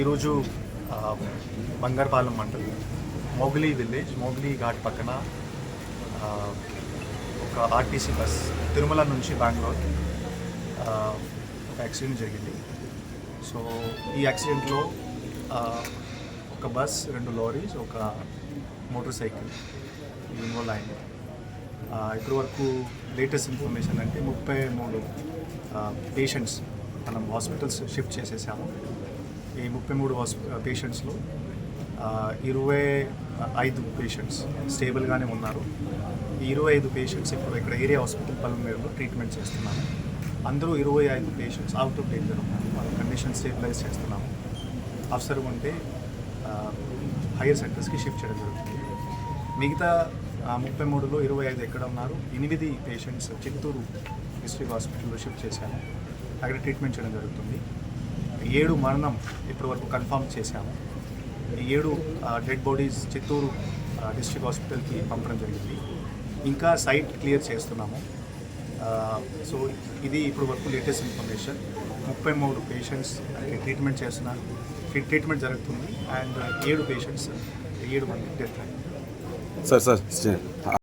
ఈరోజు బంగారపాలెం మండల్ మోగ్లీ విలేజ్ మోగ్లీ ఘాట్ పక్కన ఒక ఆర్టీసీ బస్ తిరుమల నుంచి బెంగళూరు ఒక యాక్సిడెంట్ జరిగింది. సో ఈ యాక్సిడెంట్లో ఒక బస్ రెండు లారీస్ ఒక మోటార్ సైకిల్ ఇన్వాల్వ్ అయింది. ఇప్పటి వరకు లేటెస్ట్ ఇన్ఫర్మేషన్ అంటే ముప్పై మూడు పేషెంట్స్ మనం హాస్పిటల్స్ షిఫ్ట్ చేసేసాము. ఈ ముప్పై మూడు పేషెంట్స్లో ఇరవై ఐదు పేషెంట్స్ స్టేబుల్గానే ఉన్నారు. ఈ ఇరవై ఐదు పేషెంట్స్ ఇప్పుడు ఇక్కడ ఏరియా హాస్పిటల్ పల్మేరులో ట్రీట్మెంట్ చేస్తున్నాము అందరూ ఇరవై ఐదు పేషెంట్స్ అవుట్ ఆఫ్ డేంజర్ ఉన్నారు. వాళ్ళ కండిషన్ స్టేబిలైజ్ చేస్తున్నాము. అవసరం ఉంటే హైయర్ సెంటర్స్కి షిఫ్ట్ చేయడం జరుగుతుంది. మిగతా ముప్పై మూడులో ఇరవై ఐదు ఎక్కడ ఉన్నారు? ఎనిమిది పేషెంట్స్ చిత్తూరు డిస్ట్రిక్ట్ హాస్పిటల్లో షిఫ్ట్ చేశాము. అక్కడ ట్రీట్మెంట్ చేయడం జరుగుతుంది. ఏడు మరణం ఇప్పటి వరకు కన్ఫర్మ్ చేశాము. ఏడు డెడ్ బాడీస్ చిత్తూరు డిస్ట్రిక్ట్ హాస్పిటల్కి పంపడం జరిగింది. ఇంకా సైట్ క్లియర్ చేస్తున్నాము. సో ఇది ఇప్పుడు వరకు లేటెస్ట్ ఇన్ఫర్మేషన్ ముప్పై మూడు పేషెంట్స్ ట్రీట్మెంట్ చేస్తున్నారు. ట్రీట్మెంట్ జరుగుతుంది. అండ్ ఏడు పేషెంట్స్ ఏడు మంది డెత్ అయింది 是是是